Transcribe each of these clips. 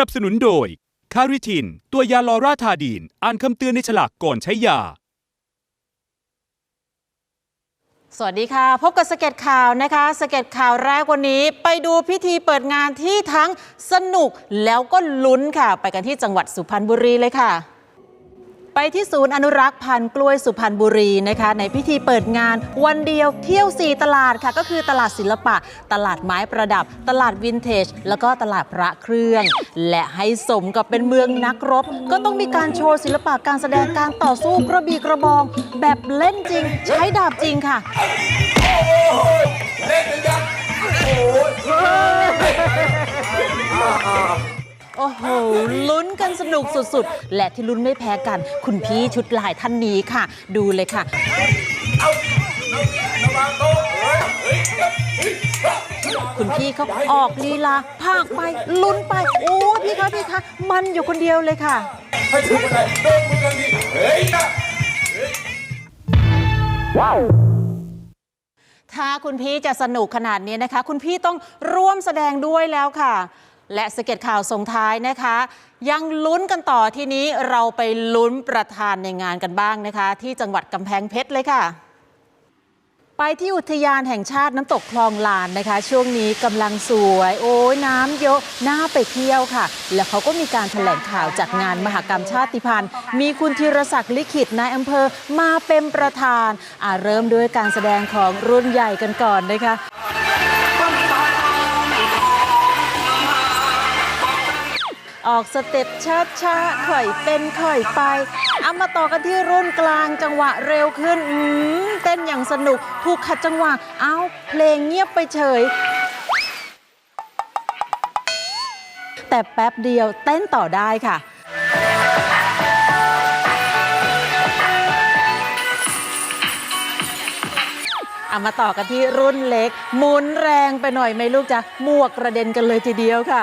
นับสนุนโดย คาริทิน ตัวยาลอราทาดีน อ่านคำเตือนในฉลากก่อนใช้ยา สวัสดีค่ะ พบกับสเก็ตข่าวนะคะ สเก็ตข่าวแรกวันนี้ ไปดูพิธีเปิดงานที่ทั้งสนุกแล้วก็ลุ้นค่ะ ไปกันที่จังหวัดสุพรรณบุรีเลยค่ะ ไปที่ศูนย์อนุรักษ์พันธุ์กล้วยสุพรรณบุรีนะคะ ในพิธีเปิดงานวันเดียวเที่ยว 4 ตลาดค่ะ ก็คือตลาดศิลปะ ตลาดไม้ประดับ ตลาดวินเทจ แล้วก็ตลาดพระเครื่อง และให้สมกับเป็นเมืองนักรบ ก็ต้องมีการโชว์ศิลปะการแสดงการต่อสู้กระบี่กระบอง แบบเล่นจริง ใช้ดาบจริงค่ะ อ้โห ลุ้นกันสนุกสุดๆ และที่ลุ้นไม่แพ้กัน คุณพี่ชุดลายท่านนี้ค่ะ ดูเลยค่ะ คุณพี่เขาออกลีลาภาคไป ลุ้นไป โอ้พี่คะพี่คะ มันอยู่คนเดียวเลยค่ะถ้าคุณพี่จะสนุกขนาดนี้นะคะ คุณพี่ต้องร่วมแสดงด้วยแล้วค่ะ และสเก็ตข่าวส่งท้ายนะคะ ยังลุ้นกันต่อทีนี้เราไปลุ้นประธานในงานกันบ้างนะคะ ที่จังหวัดกำแพงเพชรเลยค่ะ ไปที่อุทยานแห่งชาติน้ำตกคลองลานนะคะ ช่วงนี้กำลังสวย โอ้ยน้ำเยอะน่าไปเที่ยวค่ะ แล้วเขาก็มีการแถลงข่าวจากงานมหกรรมชาติพันธุ์ มีคุณธีรศักดิ์ลิขิตนายอำเภอมาเป็นประธานอ่าเริ่มด้วยการแสดงของรุ่นใหญ่กันก่อนนะคะ ออกสเต็ปช้าช้าๆข่อยเป็นข่อยไป เอามาต่อกันที่รุ่นกลางจังหวะเร็วขึ้นอืเต้นอย่างสนุก ถูกขัดจังหวะ เอาเพลงเงียบไปเฉย แต่แป๊บเดียวเต้นต่อได้ค่ะเอามาต่อกันที่รุ่นเล็ก หมุนแรงไปหน่อยไหมลูกจ๊ะหมวกกระเด็นกันเลยทีเดียวค่ะ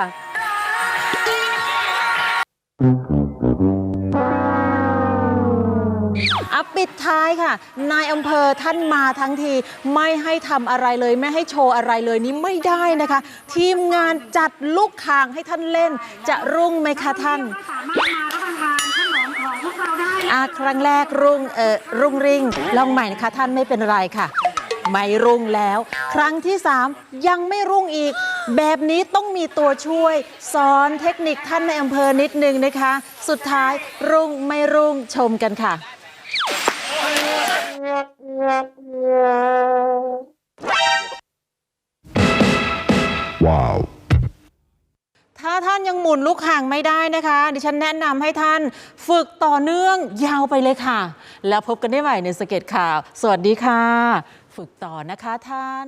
อัปปิดท้ายค่ะ นายอำเภอท่านมาทั้งที ไม่ให้ทำอะไรเลย ไม่ให้โชว์อะไรเลยนี่ไม่ได้นะคะ ทีมงานจัดลูกคางให้ท่านเล่น จะรุ่งไหมคะท่าน สามารถมารับประทานขนมของพวกเราได้ อาครั้งแรกรุ่งเออรุ่งริ่งลองใหม่นะคะท่านไม่เป็นไรค่ะ ไม่รุ่งแล้ว ครั้งที่ 3 ยังไม่รุ่งอีก แบบนี้ต้องมีตัวช่วย สอนเทคนิคท่านในอำเภอนิดนึงนะคะ สุดท้ายรุ่งไม่รุ่งชมกันค่ะ Wow. ถ้าท่านยังหมุนลูกห่างไม่ได้นะคะ ดิฉันแนะนำให้ท่านฝึกต่อเนื่องยาวไปเลยค่ะ แล้วพบกันได้ใหม่ในสเก็ตข่าว สวัสดีค่ะ ฝึกต่อนะคะท่าน